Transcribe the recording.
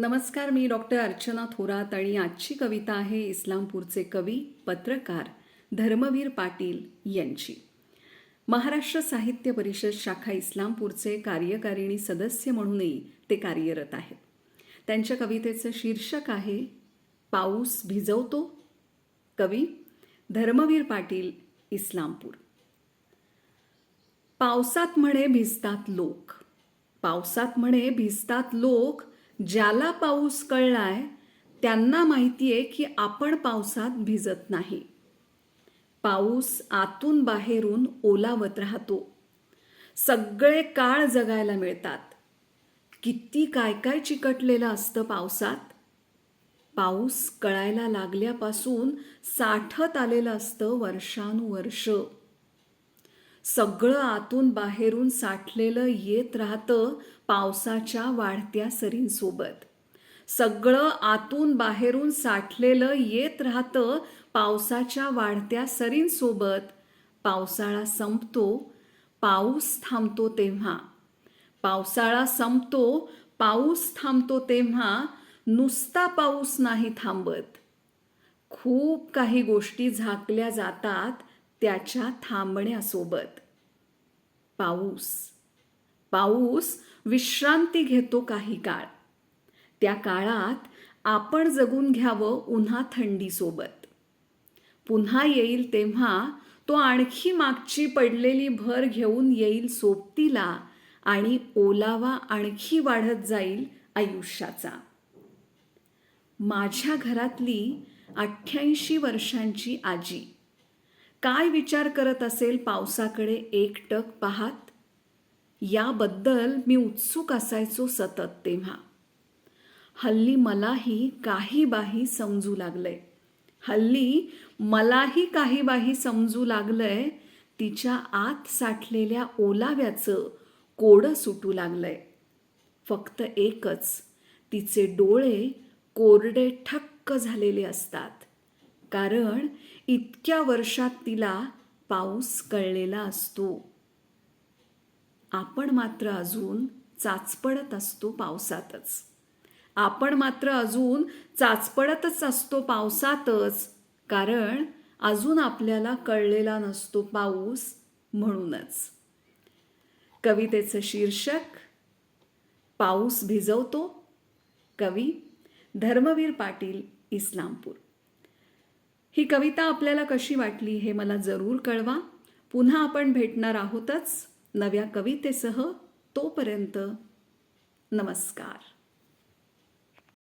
नमस्कार मी डॉक्टर अर्चना थोरात आणि आजची कविता आहे इस्लामपूरचे कवी पत्रकार धर्मवीर पाटील यांची. महाराष्ट्र साहित्य परिषद शाखा इस्लामपूरचे कार्यकारिणी सदस्य म्हणूनही ते कार्यरत आहेत. त्यांच्या कवितेचं शीर्षक आहे पाऊस भिजवतो. कवी धर्मवीर पाटील इस्लामपूर. पावसात म्हणे भिजतात लोक. पावसात म्हणे भिजतात लोक ज्याला पाऊस कळलाय त्यांना माहिती आहे की आपण पावसात भिजत नाही. पाऊस आतून बाहेरून ओलावत राहतो. सगळे काळ जगायला मिळतात. किती काय काय चिकटलेलं असतं पावसात? पाऊस कळायला लागल्यापासून साठत आलेलं असतं वर्षानुवर्ष. सगळं आतून बाहेरून साठलेलं येत राहतं पावसाच्या वाढत्या सरींसोबत. सगळं आतून बाहेरून साठलेलं येत राहतं पावसाच्या वाढत्या सरींसोबत. पावसाळा संपतो पाऊस थांबतो तेव्हा. पावसाळा संपतो पाऊस थांबतो तेव्हा नुसता पाऊस नाही थांबत. खूप काही गोष्टी झाकल्या जातात त्याच्या थांबण्यासोबत. पाऊस. पाऊस विश्रांती घेतो काही काळ. त्या काळात आपण जगून घ्यावं उन्हा थंडीसोबत. पुन्हा येईल तेव्हा तो आणखी मागची पडलेली भर घेऊन येईल सोबतीला आणि ओलावा आणखी वाढत जाईल आयुष्याचा. माझ्या घरातली अठ्ठ्याऐंशी वर्षांची आजी. काय विचार करत असेल पावसाकडे एकटक पाहात? याबद्दल मी उत्सुक असायचो सतत तेव्हा. हल्ली मलाही काही बाही समजू लागलंय. हल्ली मलाही काही बाही समजू लागलंय. तिच्या आत साठलेल्या ओलाव्याचं कोडं सुटू लागलंय. फक्त एकच तिचे डोळे कोरडे ठक्क झालेले असतात. कारण इतक्या वर्षात तिला पाऊस कळलेला असतो. आपण मात्र अजून चाचपडत असतो पावसातच. आपण मात्र अजून चाचपडतच असतो पावसातच कारण अजून आपल्याला कळलेला नसतो पाऊस म्हणूनच. कवितेचं शीर्षक पाऊस भिजवतो. कवी धर्मवीर पाटील इस्लामपूर. ही कविता आपल्याला कशी वाटली हे मला जरूर कळवा. पुन्हा आपण भेटणार आहोतच नव्या कवितेसह तोपर्यंत नमस्कार.